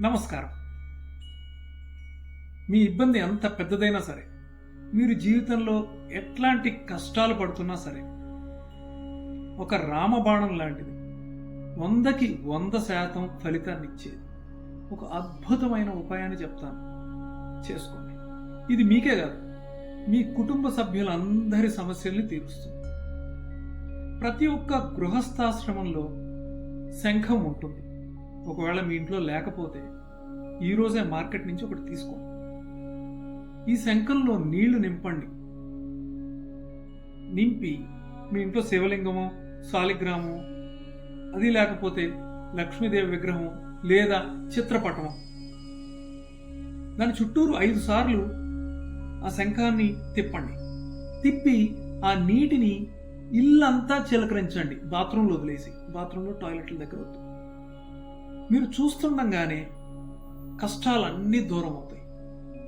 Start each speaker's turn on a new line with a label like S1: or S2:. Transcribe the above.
S1: నమస్కారం. మీ ఇబ్బంది ఎంత పెద్దదైనా సరే మీరు జీవితంలో ఎట్లాంటి కష్టాలు పడుతున్నా సరే ఒక రామబాణం లాంటిది వందకి వంద శాతం ఫలితాన్ని ఇచ్చేది. ఒక అద్భుతమైన ఉపాయాన్ని చెప్తాను. చేసుకోండి. ఇది మీకే కాదు మీ కుటుంబ సభ్యులందరి సమస్యల్ని తీరుస్తుంది. ప్రతి ఒక్క గృహస్థాశ్రమంలో శంఖం ఉంటుంది. ఒకవేళ మీ ఇంట్లో లేకపోతే ఈ రోజే మార్కెట్ నుంచి ఒకటి తీసుకోండి ఈ శంఖంలో నీళ్ళు నింపండి. నింపి మీ ఇంట్లో శివలింగము శాలిగ్రామము అది లేకపోతే లక్ష్మీదేవి విగ్రహం లేదా చిత్రపటం దాని చుట్టూరు ఐదు సార్లు ఆ శంఖాన్ని తిప్పండి. తిప్పి ఆ నీటిని ఇల్లంతా చిలకరించండి. బాత్రూంలో వదిలేసి. బాత్రూంలో టాయిలెట్ల దగ్గర వద్దు. మీరు చూస్తుండగానే కష్టాలన్నీ దూరం అవుతాయి